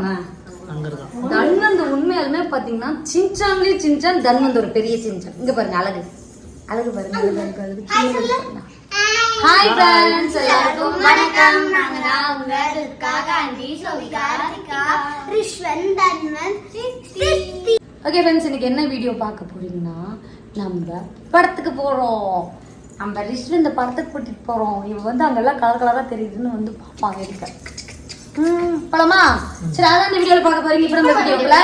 இருக்கான் தன்வந்த் உண்மையாலுமே பாத்தீங்கன்னா சின்சான்லயே சின்சான் தன்வந்த் ஒரு பெரிய சின்சான். இங்க பாருங்க அழகு. அழகு பாருங்க அழகு அழகு அழகு. சின்னது பாருங்க ஹாய் ஃப்ரெண்ட்ஸ் எல்லாருக்கும் வணக்கம். நாங்க தான் உங்க துர்கா காந்தி ரிஷ்வன் தன்வன் சித்தி. ஓகே ஃப்ரெண்ட்ஸ் இன்னைக்கு என்ன வீடியோ பார்க்க போறீங்கன்னா நம்ம படத்துக்கு போறோம். நம்ம ரிஷ்வ இந்த படத்துக்கு கூட்டிட்டு போறோம். இவ வந்து அங்கெல்லாம் கலர் கலரா தெரியுதுன்னு வந்து பார்ப்பாங்க இருக்க ம் போலாமா? சரி அதான் இந்த வீடியோல பார்க்க போறீங்க. இப்போ நம்ம வீடியோக்குள்ள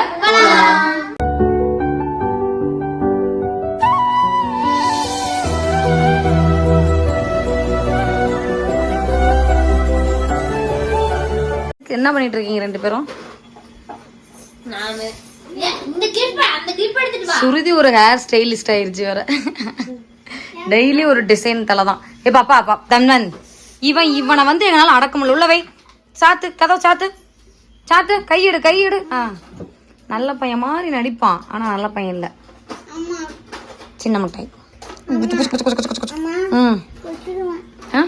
என்ன பண்ணிட்டு இருக்கீங்க ரெண்டு பேரும்? நானு. இந்த கிளிப் அந்த கிளிப் எடுத்துட்டு வா. சுருதி ஒரு ஹேர் ஸ்டைலிஸ்ட் ஆயிருச்சு வேற. டெய்லி ஒரு டிசைன் தலை தான். ஏ பாப்பா அப்பா தன்வன் இவன் இவனை வந்து எங்களால அடக்க முடியல. உள்ள வை. சாத்து கதவு சாத்து. சாத்து கையிடு கையிடு. ஆ. நல்ல பையன் மாதிரி நடிப்பான். ஆனா நல்ல பையன் இல்ல. அம்மா. சின்ன மிட்டாய். குச்சு, குச்சு, குச்சு, குச்சு, குச்சு, குச்சு. ம். ஆ?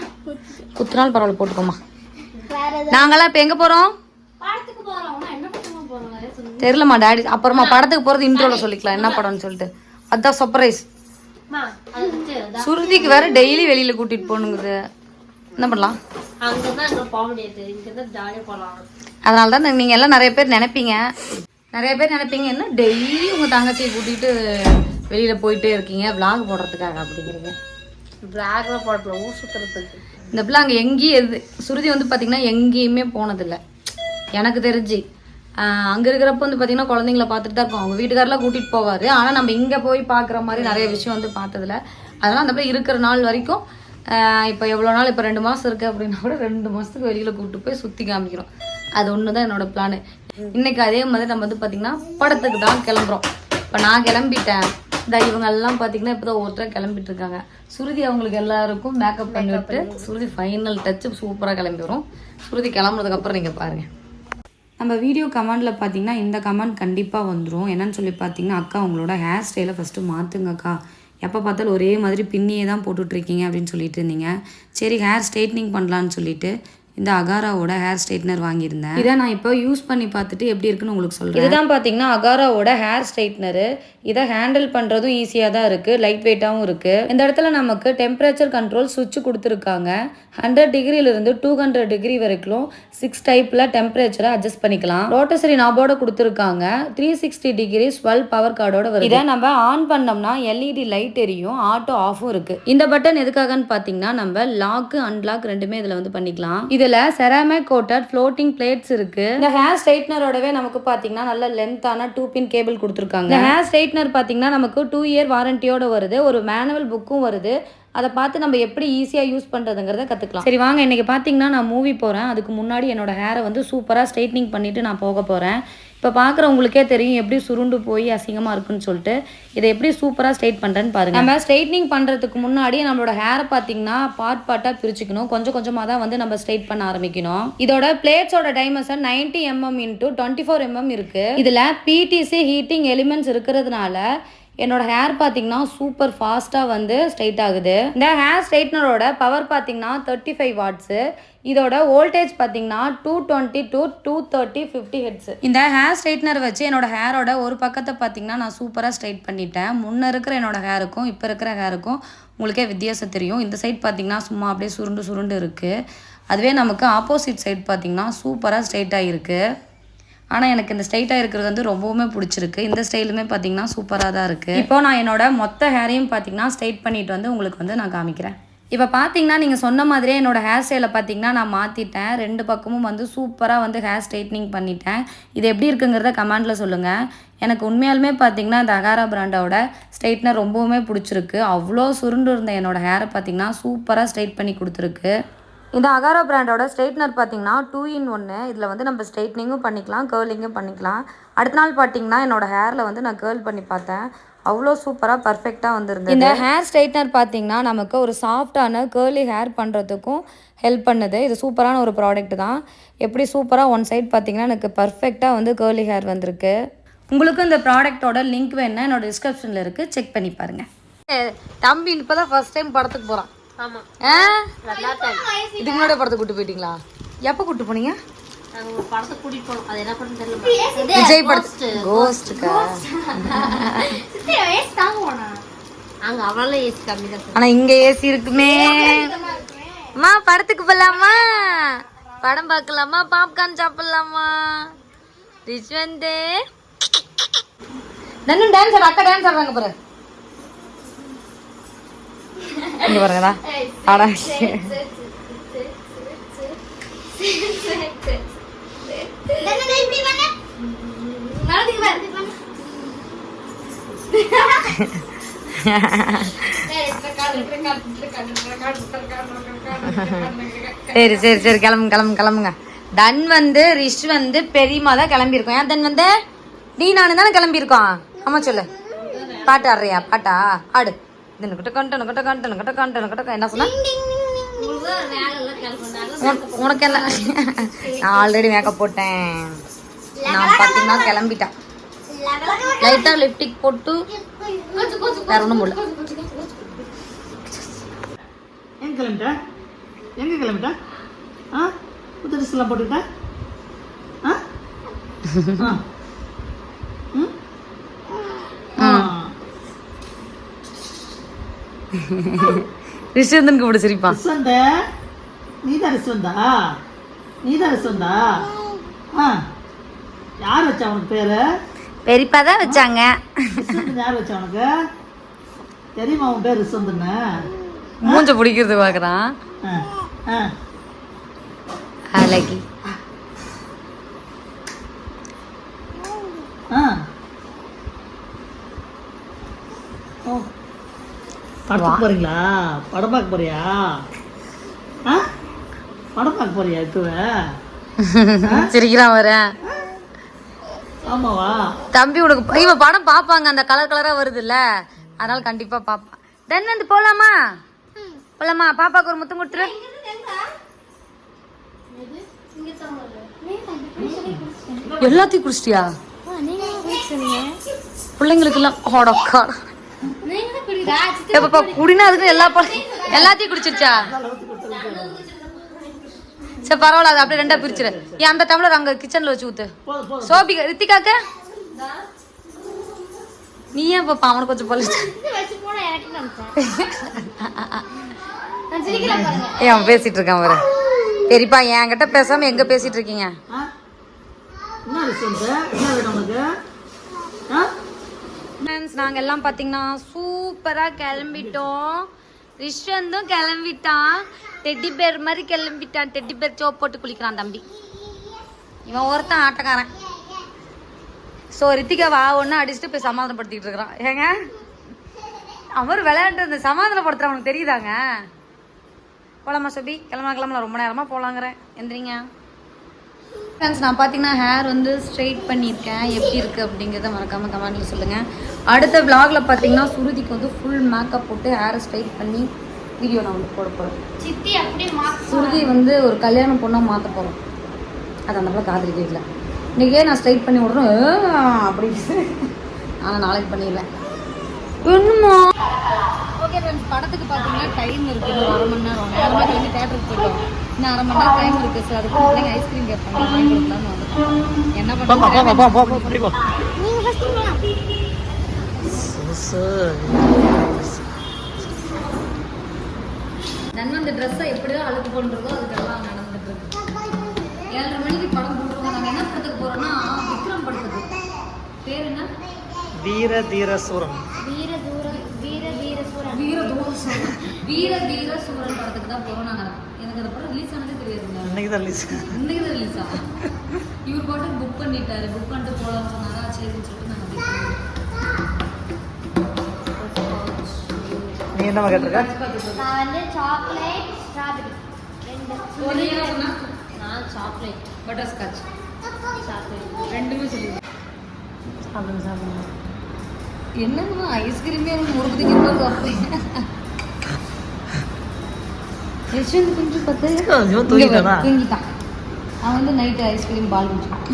குத்துனாலும் பரவாயில்ல போட்டுக்கோமா நாங்களாம் இப்ப எங்க போறோம்? படத்துக்கு போறோம். என்ன படத்துக்கு போறோம்? வேற சொல்லு. தெரியலம்மா டாடி. அப்புறமா படத்துக்கு போறது இன்ட்ரோல சொல்லிக்கலாம். என்ன படம்னு சொல்லிட்டு. அதான் சர்ப்ரைஸ் சுருதிக்கு வேற டெய்லி வெளியில கூட்டிட்டு போகணுங்குது. என்ன பண்ணலாம்? அதனால தான் நீங்க எல்லாம் நிறைய பேர் நினைப்பீங்க. நிறைய பேர் நினைப்பீங்க என்ன டெய்லி உங்க தங்கச்சியை கூட்டிட்டு வெளியில போயிட்டே இருக்கீங்க vlog போடுறதுக்காக அப்படிங்கிறீங்க. பிளாக்ல போடல ஊர் சுத்துறதுக்கு. இந்த பிள்ளை அங்கே எங்கேயும் எது சுருதி வந்து பார்த்தீங்கன்னா எங்கேயுமே போனதில்லை. எனக்கு தெரிஞ்சு அங்கே இருக்கிறப்ப வந்து பார்த்தீங்கன்னா குழந்தைங்கள பார்த்துட்டு தான் இருக்கும். அவங்க வீட்டுக்காரெலாம் கூட்டிகிட்டு போவார். ஆனால் நம்ம இங்கே போய் பார்க்குற மாதிரி நிறைய விஷயம் வந்து பார்த்ததில்ல. அதனால் அந்த பிள்ளை இருக்கிற நாள் வரைக்கும் இப்போ எவ்வளோ நாள் இப்போ ரெண்டு மாதம் இருக்குது அப்படின்னா கூட ரெண்டு மாதத்துக்கு வெளியில் கூப்பிட்டு போய் சுற்றி காமிக்கிறோம். அது ஒன்று தான் என்னோட பிளானு இன்னைக்கு அதே மாதிரி நம்ம வந்து பார்த்திங்கன்னா படத்துக்கு தான் கிளம்புறோம். இப்போ நான் கிளம்பிட்டேன். இந்த இவங்க எல்லாம் பார்த்தீங்கன்னா இப்போ தான் ஒருத்தர் கிளம்பிட்டு இருக்காங்க. சுருதி அவங்களுக்கு எல்லாருக்கும் மேக்கப் பண்ணி விட்டு சுருதி ஃபைனல் டச்சு சூப்பராக கிளம்பி வரும். சுருதி கிளம்புனதுக்கப்புறம் நீங்கள் பாருங்கள் நம்ம வீடியோ கமெண்டில் பார்த்தீங்கன்னா இந்த கமெண்ட் கண்டிப்பாக வந்துடும் என்னன்னு சொல்லி பார்த்தீங்கன்னா அக்கா உங்களோட ஹேர் ஸ்டைலை ஃபஸ்ட்டு மாற்றுங்கக்கா எப்போ பார்த்தாலும் ஒரே மாதிரி பின்னியே தான் போட்டுட்ருக்கீங்க அப்படின்னு சொல்லிட்டு இருந்தீங்க. சரி ஹேர் ஸ்ட்ரைட்னிங் பண்ணலான்னு சொல்லிட்டு இந்த அகாராவோட ஹேர் ஸ்ட்ரைட்னர் வாங்கியிருந்தேன். இதை நான் இப்போ யூஸ் பண்ணி பார்த்துட்டு எப்படி இருக்குன்னு உங்களுக்கு சொல்கிறேன் இதுதான் பார்த்தீங்கன்னா அகாராவோட ஹேர் ஸ்ட்ரைட்னரு இதை ஹேண்டில் பண்ணுறதும் ஈஸியாக தான் இருக்குது லைட் வெயிட்டாகவும் இருக்குது இந்த இடத்துல நமக்கு டெம்பரேச்சர் கண்ட்ரோல் சுவிட்ச் கொடுத்துருக்காங்க. ஹண்ட்ரட் டிகிரியிலிருந்து டூ ஹண்ட்ரட் டிகிரி வரைக்கும் சிக்ஸ் டைப்பில் டெம்பரேச்சரை அட்ஜஸ்ட் பண்ணிக்கலாம். ரோட்டசரி நாபோட கொடுத்துருக்காங்க. Three sixty degree dual power கார்டோட வருது. இதை நம்ம ஆன் பண்ணோம்னா எல்இடி லைட் எரியும் ஆட்டோ ஆஃபும் இருக்கு. இந்த பட்டன் எதுக்காகன்னு பார்த்தீங்கன்னா நம்ம லாக் அன்லாக் ரெண்டுமே இதில் வந்து பண்ணிக்கலாம். இதில் செராமிக் கோட்டட் ஃப்ளோட்டிங் பிளேட்ஸ் இருக்கு. இந்த ஹேர் ஸ்ட்ரைட்னரோடவே நமக்கு பார்த்தீங்கன்னா நல்ல லென்த்தான டூ பின் கேபிள் கொடுத்துருக்காங்க. ஹேர் ஸ்ட்ரைட்னர் பார்த்தீங்கன்னா நமக்கு டூ இயர் வாரண்டியோட வருது. ஒரு மேனுவல் புக்கும் வருது. அதை பார்த்து நம்ம எப்படி ஈஸியாக யூஸ் பண்ணுறதுங்கிறத கற்றுக்கலாம் சரி வாங்க இன்றைக்கி பார்த்தீங்கன்னா நான் மூவி போகிறேன் அதுக்கு முன்னாடி என்னோட ஹேரை வந்து சூப்பராக ஸ்ட்ரைட்னிங் பண்ணிவிட்டு நான் போக போகிறேன் இப்போ பார்க்குறவங்களுக்கே தெரியும் எப்படி சுருண்டு போய் அசிங்கமாக இருக்குன்னு சொல்லிட்டு. இதை எப்படி சூப்பராக ஸ்ட்ரைட் பண்ணுறேன்னு பாருங்க. நம்ம ஸ்ட்ரைட்னிங் பண்ணுறதுக்கு முன்னாடி நம்மளோட ஹேரை பார்த்தீங்கன்னா பார்ட் பார்ட்டாக பிரிச்சுக்கணும். கொஞ்சம் கொஞ்சமாக தான் வந்து நம்ம ஸ்ட்ரைட் பண்ண ஆரம்பிக்கணும். இதோட பிளேட்ஸோட dimension ninety mm into twenty four mm இருக்குது இதில் பிடிசி ஹீட்டிங் எலிமெண்ட்ஸ் இருக்கிறதுனால என்னோட ஹேர் பார்த்தீங்கன்னா சூப்பர் ஃபாஸ்ட்டாக வந்து ஸ்ட்ரைட் ஆகுது. இந்த ஹேர் ஸ்ட்ரைட்னரோட பவர் பார்த்தீங்கன்னா தேர்ட்டி ஃபைவ் வாட்ஸு இதோட வோல்டேஜ் பார்த்தீங்கன்னா two twenty to two thirty fifty hertz இந்த ஹேர் ஸ்ட்ரைட்னர் வச்சு என்னோட ஹேரோட ஒரு பக்கத்தை பார்த்தீங்கன்னா நான் சூப்பராக ஸ்ட்ரைட் பண்ணிட்டேன். முன்ன இருக்கிற என்னோட ஹேருக்கும் இப்போ இருக்கிற ஹேருக்கும் உங்களுக்கே வித்தியாசம் தெரியும். இந்த சைட் பார்த்தீங்கன்னா சும்மா அப்படியே சுருண்டு சுருண்டு இருக்குது அதுவே நமக்கு ஆப்போசிட் சைட் பார்த்தீங்கன்னா சூப்பராக ஸ்ட்ரைட்டாக இருக்குது ஆனால் எனக்கு இந்த ஸ்ட்ரைட்டாக இருக்கிறது வந்து ரொம்பவுமே பிடிச்சிருக்கு. இந்த ஸ்டைலுமே பார்த்தீங்கன்னா சூப்பராக தான் இருக்குது இப்போ நான் என்னோட மொத்த ஹேரையும் பார்த்தீங்கன்னா ஸ்ட்ரைட் பண்ணிட்டு வந்து உங்களுக்கு வந்து நான் காமிக்கிறேன். இப்போ பார்த்தீங்கன்னா நீங்கள் சொன்ன மாதிரியே என்னோட ஹேர் ஸ்டைலை பார்த்தீங்கன்னா நான் மாற்றிட்டேன் ரெண்டு பக்கமும் வந்து சூப்பராக வந்து ஹேர் ஸ்ட்ரைட்னிங் பண்ணிட்டேன். இது எப்படி இருக்குங்கிறத கமெண்டில் சொல்லுங்கள் எனக்கு உண்மையாலுமே பார்த்தீங்கன்னா இந்த அகாரா பிராண்டோட ஸ்ட்ரைட்னர் ரொம்பவுமே பிடிச்சிருக்கு. அவ்வளோ சுருண்டு இருந்த என்னோட ஹேரை பார்த்தீங்கன்னா சூப்பராக ஸ்ட்ரைட் பண்ணி கொடுத்துருக்கு. இந்த அகாரா பிராண்டோட ஸ்ட்ரைட்னர் பார்த்தீங்கன்னா டூ இன் ஒன்று இதில் வந்து நம்ம ஸ்ட்ரைட்னிங்கும் பண்ணிக்கலாம் கேர்லிங்கும் பண்ணிக்கலாம். அடுத்த நாள் பார்த்தீங்கன்னா என்னோட ஹேரில் வந்து நான் கேர்ள் பண்ணி பார்த்தேன். அவ்வளோ சூப்பராக பர்ஃபெக்டாக வந்துருந்தது. இந்த ஹேர் ஸ்ட்ரைட்னர் பார்த்தீங்கன்னா நமக்கு ஒரு சாஃப்டான கேர்லி ஹேர் பண்ணுறதுக்கும் ஹெல்ப் பண்ணுது. இது சூப்பரான ஒரு ப்ராடக்ட் தான். எப்படி சூப்பராக ஒன் சைட் பார்த்தீங்கன்னா எனக்கு பர்ஃபெக்டாக வந்து கேர்லி ஹேர் வந்திருக்கு. உங்களுக்கும் இந்த ப்ராடக்ட்டோட லிங்க் வேணுன்னா என்னோட டிஸ்கிரிப்ஷனில் இருக்குது செக் பண்ணி பாருங்கள் தம்பி இப்போ தான் ஃபஸ்ட் டைம் படத்துக்கு போகிறான் இதுக்கு முன்னாடி படத்துக்கு கூட்டு போயிட்டீங்களா? எப்போ கூட்டு போனீங்க? விஜய் படத்து கோஸ்டுக்கா அங்க அவ்வளோ ஏசி கம்மி தான் ஆனா இங்க ஏசி இருக்குமே. அம்மா படத்துக்கு போலாமா? படம் பார்க்கலாமா? பாப்கார்ன் சாப்பிடலாமா? ரிஷ்வந்து. நன்னு டான்ஸ் ஆடு அக்கா டான்ஸ் ஆடுறாங்க பாரு. இங்க பாருங்கடா ஆடா சரி சரி சரி கிளம்பு கிளம்பு கிளம்புங்க. தன் வந்து ரிஷ் வந்து பெரியமா தான் கிளம்பியிருக்கோம். ஏன் தன் வந்து? நீ நானு தானே கிளம்பியிருக்கோம். ஆமா சொல்லு. பாட்டு ஆடுறியா? பாட்டா? ஆடு. தின்னு கிட்ட கண்டன கிட்ட கண்டன கிட்ட கண்டன கிட்ட என்ன சொன்ன? உனக்கு- என்ன நான் ஆல்ரெடி மேக்கப் போட்டேன். நான் பார்த்தீங்கன்னா கிளம்பிட்டேன். லைட்டா லிப்டிக் போட்டு வேற ஒன்றும் போடல. எங்க கிளம்பிட்ட? எங்க கிளம்பிட்ட? ஆ? புது ட்ரெஸ் எல்லாம் போட்டுக்கிட்ட? ஆ ஆ. ம்? ஆ. ரிஷந்தனுக்கு போட்டு சிரிப்பான் ரிஸ்வந்த நீதான் ரிஸ்வந்தா நீதான் ரிஸ்வந்தா ஆ யார் வச்சா உனக்கு பேரு? பெரியப்பா தான் வச்சாங்க. யார் வச்சா உனக்கு? தெரியுமா உன் பேர் ரிஸ்வந்தன்னு மூஞ்ச பிடிக்கிறது பார்க்குறான். அழகி. ஆ. படத்துக்கு போறீங்களா? படம் பார்க்க போறியா? ஆ? படம் பார்க்க போறியா இப்பவே சிரிக்கிறான் வரேன் ஆமாவா? தம்பி உனக்கு இவன் படம் பாப்பாங்க அந்த கலர் கலரா வருதுல்ல. அதனால கண்டிப்பா பாப்பான் தென் வந்து போலாமா? போலாமா? பாப்பாக்கு ஒரு முத்தம் கொடுத்துரு. எல்லாத்தையும் குடிச்சிட்டியா? பிள்ளைங்களுக்கு எல்லாம் ஹோடக்கா பாப்பா குடினா அதுக்கு எல்லா பழம் எல்லாத்தையும் குடிச்சிருச்சா? சரி பரவாயில்ல அது அப்படியே ரெண்டா பிரிச்சிரு. ஏன் அந்த டம்ளர் அங்க கிச்சன்ல வச்சு ஊத்து. போதும் சோபி ரித்திகாக்க? நீ ஏன் பாப்பா அவனுக்கு கொஞ்சம் பழிச்சு ஏன் அவன் பேசிட்டு இருக்கான் பாரு. பெரியப்பா என்கிட்ட பேசாம எங்க பேசிட்டு இருக்கீங்க? என்ன ரிஸ்வந்த என்ன நாங்கள் எல்லாம் பார்த்தீங்கன்னா சூப்பராக கிளம்பிட்டோம். ரிஷ்வந்தும் கிளம்பிட்டான். டெட்டி பேர் மாதிரி கிளம்பிட்டான். டெட்டி பேர் சோப் போட்டு குளிக்கிறான் தம்பி. இவன் ஒருத்தன் ஆட்டக்காரன். ஸோ ரித்திகா வா ஒன்று அடிச்சுட்டு போய் சமாதானப்படுத்திட்டு இருக்கிறான். ஏங்க? அவர் விளையாண்டு அந்த சமாதானப்படுத்துற அவனுக்கு தெரியுதாங்க? போலாமா சபி? கிளம்பலாம் கிளம்பலாம். ரொம்ப நேரமாக போகலாங்கிறேன் எந்திரிங்க. ஃப்ரெண்ட்ஸ் நான் பார்த்தீங்கன்னா ஹேர் வந்து ஸ்ட்ரெயிட் பண்ணியிருக்கேன். எப்படி இருக்குது அப்படிங்கிறத மறக்காமல் கமெண்ட்டில் சொல்லுங்கள் அடுத்த vlogல பார்த்தீங்கன்னா சுருதிக்கு வந்து ஃபுல் மேக்கப் போட்டு ஹேரை ஸ்ட்ரைட் பண்ணி வீடியோ நான் வந்து போட போகிறேன் சித்தி அப்படியே சுருதி வந்து ஒரு கல்யாண பொண்ணாக மாற்ற போகிறோம் அது அந்த பிள்ளை காதலி கேட்கல இன்றைக்கே நான் ஸ்ட்ரைட் பண்ணி விட்றேன். அப்படின்னு ஆனால் நாளைக்கு பண்ணிடுவேன் என்னம்மா ஓகே ஃப்ரெண்ட்ஸ் படத்துக்கு பார்த்தீங்கன்னா டைம் இருக்குது இன்னும் அரை மணி நேரம் நேரமாக வந்து தேட்டருக்கு போயிட்டோம் இன்னும் அரை மணி நேரம் டைம் இருக்குது சார் அதுக்கு பிள்ளைங்க ஐஸ்கிரீம் கேட்பாங்க வாங்கி கொடுக்கலான்னு வந்துட்டோம் என்ன பண்ணுறது அந்த ட்ரெஸ்ஸை எப்படியோ அழுக்கு பண்ணுறதோ அதுக்கெல்லாம் நடந்துட்டு இருக்கு ஏழரை மணிக்கு படம் போட்டுருவோம் நாங்கள் என்ன படத்துக்கு போகிறோம்னா விக்ரம் படத்துக்கு. பேர் என்ன? வீர தீர சூரன். வீர தூர வீர வீர சூரன். வீர தூரம் வீர தீர சூரன் படத்துக்கு தான் போகிறோம் நாங்கள் எனக்கு அந்த படம் ரிலீஸ் ஆனதே தெரியாதுங்க. இன்னைக்கு தான் ரிலீஸ் இன்னைக்கு தான் ரிலீஸா இவர் பாட்டு புக் பண்ணிட்டாரு. புக் பண்ணிட்டு போகலாம்னு சொன்னாங்க சரின்னு சொல்லிட்டு நாங்கள் நீ என்னமா கேட்டிருக்க? நான் வந்து சாக்லேட் ஸ்ட்ராபெரி ரெண்டு. நான் சாக்லேட் பட்டர் ஸ்காட்ச் சாக்லேட் ரெண்டுமே சொல்லுங்க சாப்பிடுங்க சாப்பிடுங்க. என்னங்கம்மா ஐஸ்கிரீமே முறுக்கு திங்கிறது அப்போ யஷ்வந்த் கொஞ்சம் பத்து. ஐயோ, தூங்கிட்டானா? அவன் வந்து நைட்டு ஐஸ்கிரீம் பால் குடிச்சான்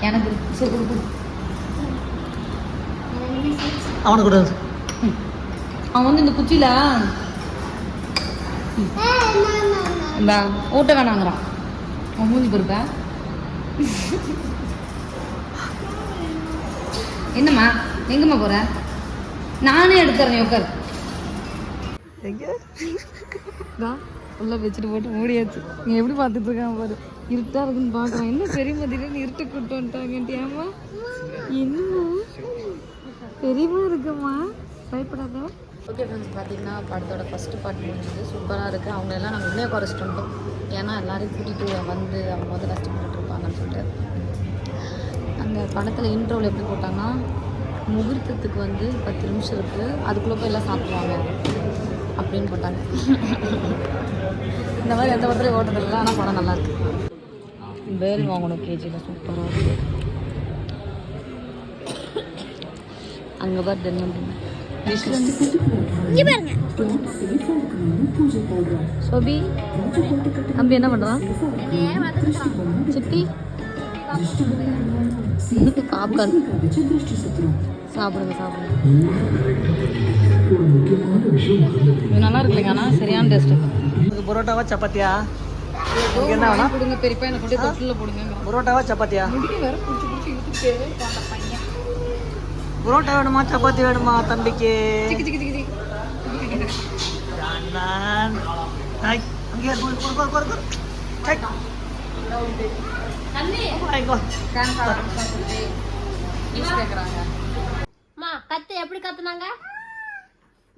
எனக்கு. சரி கொடு. அவனுக்கு கொடு. அவன் வந்து இந்த குச்சியில இந்த ஊட்ட வேணாங்கிறான். அவன் மூஞ்சி பொறுப்பேன் என்னம்மா எங்கம்மா போற? நானே எடுத்துறேன் உட்கார் உள்ள வச்சுட்டு போட்டு மூடியாச்சு. நீ எப்படி பார்த்துட்டு இருக்கான் பாரு. இருட்டா இருக்குன்னு பார்க்குறேன். என்ன பெரியம்மா திடீர்னு இருட்டு கூட்டு வந்துட்டாங்கன்ட்டியாமா என்னம்மா? பெரியம்மா இருக்குமா? பயப்படாத. ஓகே ஃப்ரெண்ட்ஸ் பார்த்தீங்கன்னா படத்தோட ஃபஸ்ட்டு பார்ட் முடிஞ்சது. சூப்பராக இருக்குது அவங்க எல்லாம் நாங்கள் உள்ளே குறைச்சிட்டு வந்தோம் ஏன்னா எல்லாரையும் கூட்டிகிட்டு வந்து அவங்க வந்து கஷ்டப்பட்டுட்டு இருப்பாங்கன்னு சொல்லிட்டு. அந்த படத்தில் இன்ட்ரோவில் எப்படி போட்டாங்கன்னா முகூர்த்தத்துக்கு வந்து பத்து நிமிஷம் இருக்குது அதுக்குள்ளே போய் எல்லாம் சாப்பிடுவாங்க. அப்படின்னு போட்டாங்க. இந்த மாதிரி எந்த படத்துலையும் ஓட்டதில்லை ஆனால் படம் நல்லா இருக்கு. பேல் வாங்கணும் கேஜியில் சூப்பராக இருக்கு. அங்கே பார் தென்னம் இங்க பாருங்க. சோபி தம்பி என்ன பண்ணுறான் சிட்டி பாப்கார்ன் சாப்பிடுங்க சாப்பிடுங்க. இது நல்லா இருக்குல்லைங்க ஆனால் சரியான டேஸ்ட் உங்களுக்கு பரோட்டாவா சப்பாத்தியா? உங்களுக்கு என்ன கொடுங்க பெரியப்பா எனக்கு கொண்டு தொட்டில் போடுங்க. பரோட்டாவா சப்பாத்தியா? வேற பிடிச்சி பிடிச்சி இழுத்துட்டு பையன். பரோட்டா வேணுமா சப்பாத்தி வேணுமா தம்பிக்கு? சிக்கி சிக்கி சிக்கி ஜானான். ஹாய். அங்கே. ஹாய். அம்மா கத்து எப்படி கத்துனாங்க?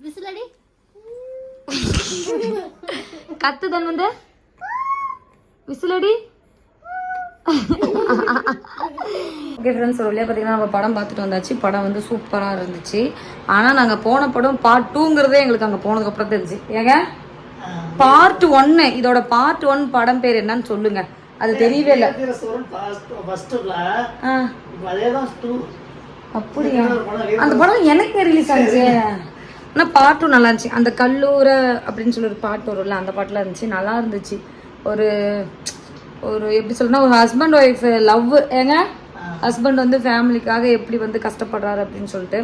விசிலடி. கத்து தன் வந்து. விசிலடி. ஓகே ஃப்ரெண்ட்ஸ் ஒரு வழியாக பார்த்தீங்கன்னா நம்ம படம் பார்த்துட்டு வந்தாச்சு. படம் வந்து சூப்பராக இருந்துச்சு. ஆனால் நாங்கள் போன படம் பார்ட் டூங்கிறதே எங்களுக்கு அங்கே போனதுக்கப்புறம் தெரிஞ்சு. ஏங்க? பார்ட் ஒன்று இதோட பார்ட் ஒன் படம் பேர் என்னன்னு சொல்லுங்க. அது தெரியவே இல்லை. அப்படியா? அந்த படம் எனக்கு ரிலீஸ் ஆச்சு. ஆனால் பாட்டும் நல்லா இருந்துச்சு. அந்த கல்லூர அப்படின்னு சொல்லி ஒரு பாட்டு வரும்ல அந்த பாட்டெலாம் இருந்துச்சு. நல்லா இருந்துச்சு. ஒரு ஒரு எப்படி சொல்லணும்னா ஒரு ஹஸ்பண்ட் ஒய்ஃப் லவ் ஏங்க? ஹஸ்பண்ட் வந்து ஃபேமிலிக்காக எப்படி வந்து கஷ்டப்படுறாரு அப்படின்னு சொல்லிட்டு.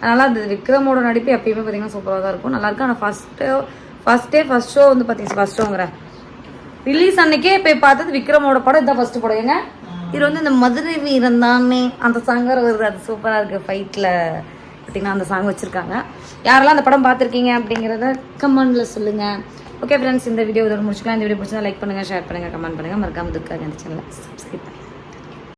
அதனால் அந்த விக்ரமோட நடிப்பு எப்பயுமே பார்த்தீங்கன்னா சூப்பராக தான் இருக்கும். நல்லாயிருக்கும் ஆனால் ஃபஸ்ட்டு ஃபஸ்ட்டே ஃபஸ்ட் ஷோ வந்து பார்த்தீங்கன்னா ஃபஸ்ட் ஷோங்கிற ரிலீஸ் அன்னைக்கே போய் பார்த்தது விக்ரமோட படம். இதான் ஃபஸ்ட்டு படம் ஏங்க? இது வந்து இந்த மதுரை வீரன் தானே. அந்த சங்கர் வருது. அது சூப்பராக இருக்குது ஃபைட்டில் பார்த்தீங்கன்னா அந்த சாங் வச்சுருக்காங்க. யாரெல்லாம் அந்த படம் பார்த்துருக்கீங்க அப்படிங்கிறத கமெண்டில் சொல்லுங்கள் ஓகே ஃப்ரெண்ட்ஸ் இந்த வீடியோ இதோட முடிச்சுக்கலாம். இந்த வீடியோ பிடிச்சா லைக் பண்ணுங்கள் ஷேர் பண்ணுங்கள் கமெண்ட் பண்ணுங்கள் மறக்காமல் துக்காக இந்த சேனலை சப்ஸ்கிரைப் பண்ணுங்கள்